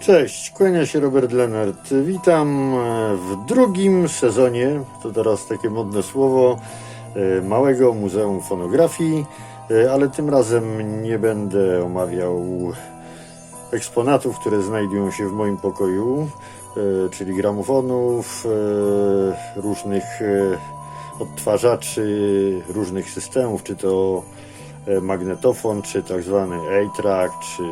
Cześć, kłania się Robert Lenart. Witam e, w drugim sezonie, to teraz takie modne słowo, e, małego Muzeum Fonografii, e, ale tym razem nie będę omawiał eksponatów, które znajdują się w moim pokoju, czyli gramofonów, różnych odtwarzaczy, różnych systemów, czy to magnetofon, czy tak zwany A-track, czy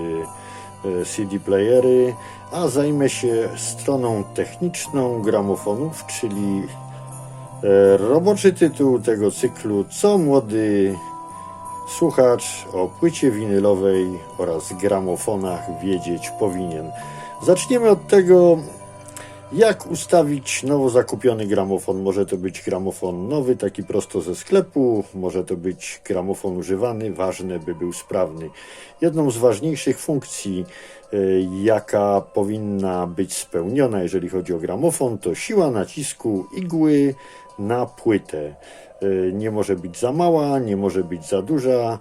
CD playery, a zajmę się stroną techniczną gramofonów, czyli e, roboczy tytuł tego cyklu Co młody słuchacz o płycie winylowej oraz gramofonach wiedzieć powinien. Zaczniemy od tego, jak ustawić nowo zakupiony gramofon? Może to być gramofon nowy, taki prosto ze sklepu, może to być gramofon używany, ważne by był sprawny. Jedną z ważniejszych funkcji, y, jaka powinna być spełniona, jeżeli chodzi o gramofon, to siła nacisku igły na płytę. Y, Nie może być za mała, nie może być za duża.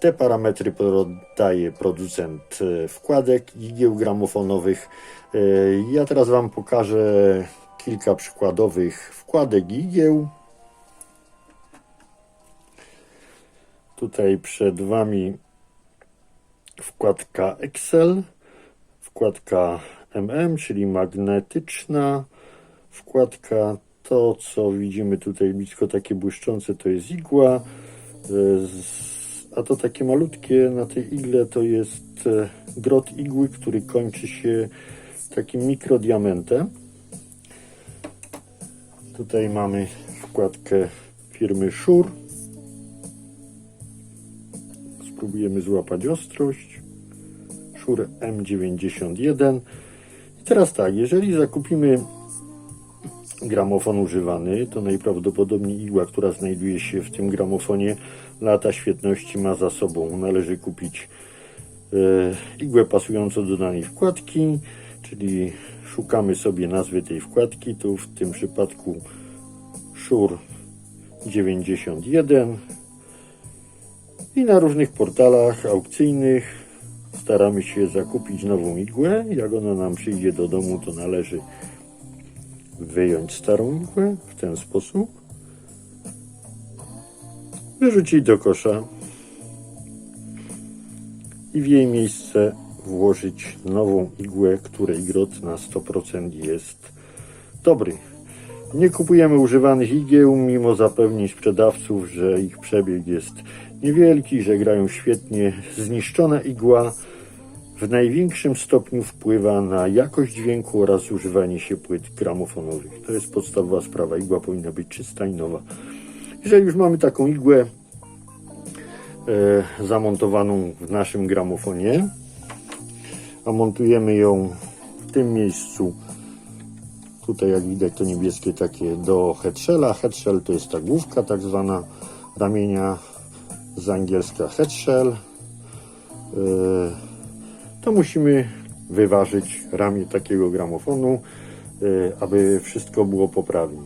Te parametry podaje producent e, wkładek igieł gramofonowych. E, Ja teraz Wam pokażę kilka przykładowych wkładek igieł. Tutaj przed Wami wkładka Excel, wkładka MM, czyli magnetyczna wkładka. To, co widzimy tutaj blisko, takie błyszczące, to jest igła. E, z- A to takie malutkie na tej igle to jest e, drot igły, który kończy się takim mikrodiamentem. Tutaj mamy wkładkę firmy Shure. Spróbujemy złapać ostrość. Shure M91. I teraz tak, jeżeli zakupimy gramofon używany, to najprawdopodobniej igła, która znajduje się w tym gramofonie, lata świetności ma za sobą. Należy kupić e, igłę pasującą do danej wkładki, czyli szukamy sobie nazwy tej wkładki, tu w tym przypadku Shure 91 i na różnych portalach aukcyjnych staramy się zakupić nową igłę. Jak ona nam przyjdzie do domu, to należy wyjąć starą igłę w ten sposób, wyrzucić do kosza i w jej miejsce włożyć nową igłę, której grot na 100% jest dobry. Nie kupujemy używanych igieł, mimo zapewnień sprzedawców, że ich przebieg jest niewielki, że grają świetnie. Zniszczona igła w największym stopniu wpływa na jakość dźwięku oraz zużywanie się płyt gramofonowych. To jest podstawowa sprawa. Igła powinna być czysta i nowa. Jeżeli już mamy taką igłę e, zamontowaną w naszym gramofonie, a montujemy ją w tym miejscu, tutaj jak widać to niebieskie takie do headshella. Headshell to jest ta główka tak zwana ramienia z angielska headshell. E, to musimy wyważyć ramię takiego gramofonu, y, aby wszystko było poprawnie.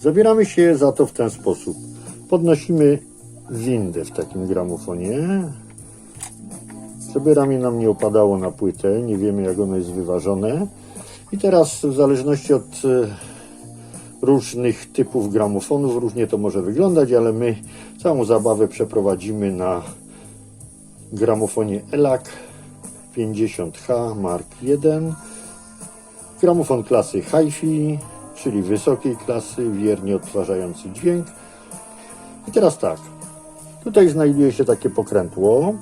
Zabieramy się za to w ten sposób. Podnosimy windę w takim gramofonie, żeby ramię nam nie opadało na płytę. Nie wiemy, jak ono jest wyważone. I teraz, w zależności od y, różnych typów gramofonów, różnie to może wyglądać, ale my całą zabawę przeprowadzimy na gramofonie ELAC 50H Mark I. Gramofon klasy Hi-Fi, czyli wysokiej klasy, wiernie odtwarzający dźwięk. I teraz tak, tutaj znajduje się takie pokrętło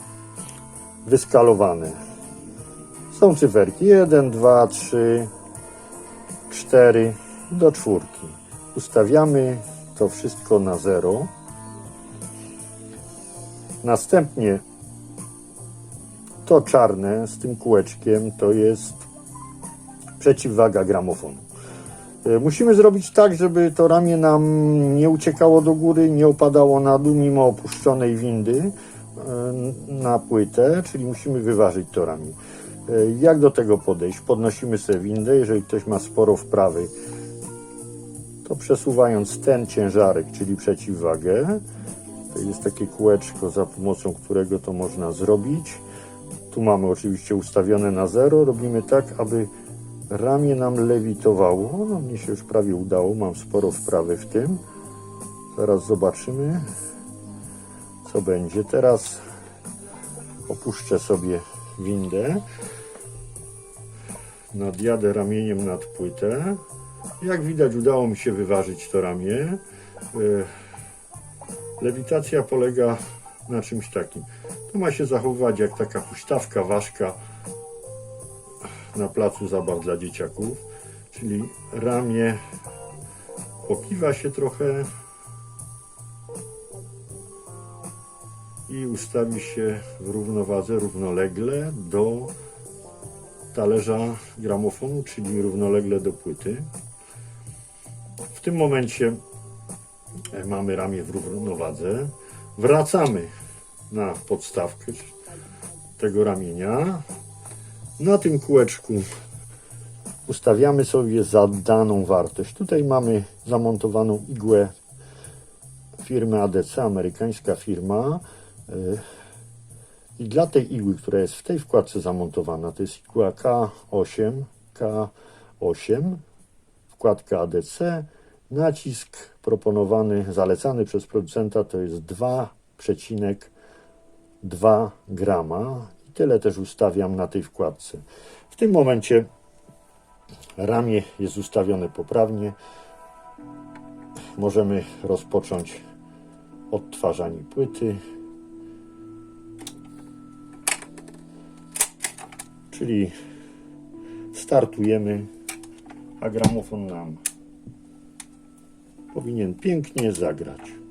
wyskalowane. Są cyferki 1, 2, 3, 4 do czwórki. Ustawiamy to wszystko na 0. Następnie to czarne z tym kółeczkiem to jest przeciwwaga gramofonu. E, Musimy zrobić tak, żeby to ramię nam nie uciekało do góry, nie opadało na dół mimo opuszczonej windy e, na płytę, czyli musimy wyważyć to ramię. E, Jak do tego podejść? Podnosimy sobie windę, jeżeli ktoś ma sporo wprawy, to przesuwając ten ciężarek, czyli przeciwwagę, to jest takie kółeczko, za pomocą którego to można zrobić Tu mamy oczywiście ustawione na zero. Robimy tak, aby ramię nam lewitowało. No, mnie się już prawie udało. Mam sporo wprawy w tym. Zaraz zobaczymy, co będzie. Teraz opuszczę sobie windę. Nadjadę ramieniem nad płytę. Jak widać, udało mi się wyważyć to ramię. E, Lewitacja polega na czymś takim. To ma się zachowywać jak taka huśtawka, ważka na placu zabaw dla dzieciaków. Czyli ramię pokiwa się trochę i ustawi się w równowadze, równolegle do talerza gramofonu, czyli równolegle do płyty. W tym momencie e, mamy ramię w równowadze. Wracamy na podstawkę tego ramienia. Na tym kółeczku ustawiamy sobie zadaną wartość. Tutaj mamy zamontowaną igłę firmy ADC, amerykańska firma. I dla tej igły, która jest w tej wkładce zamontowana, to jest igła K8, K8, wkładka ADC, nacisk proponowany, zalecany przez producenta to jest 2,2 grama. I tyle też ustawiam na tej wkładce. W tym momencie ramię jest ustawione poprawnie. Możemy rozpocząć odtwarzanie płyty. Czyli startujemy, a gramofon nam powinien pięknie zagrać.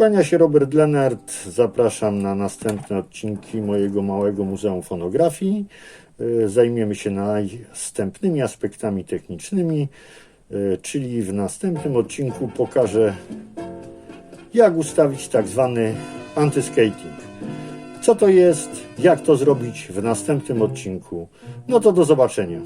Kłania się Robert Lenart. Zapraszam na następne odcinki mojego małego Muzeum Fonografii. E, Zajmiemy się następnymi aspektami technicznymi, e, czyli w następnym odcinku pokażę, jak ustawić tak zwany antyskating. Co to jest, jak to zrobić w następnym odcinku. No to do zobaczenia.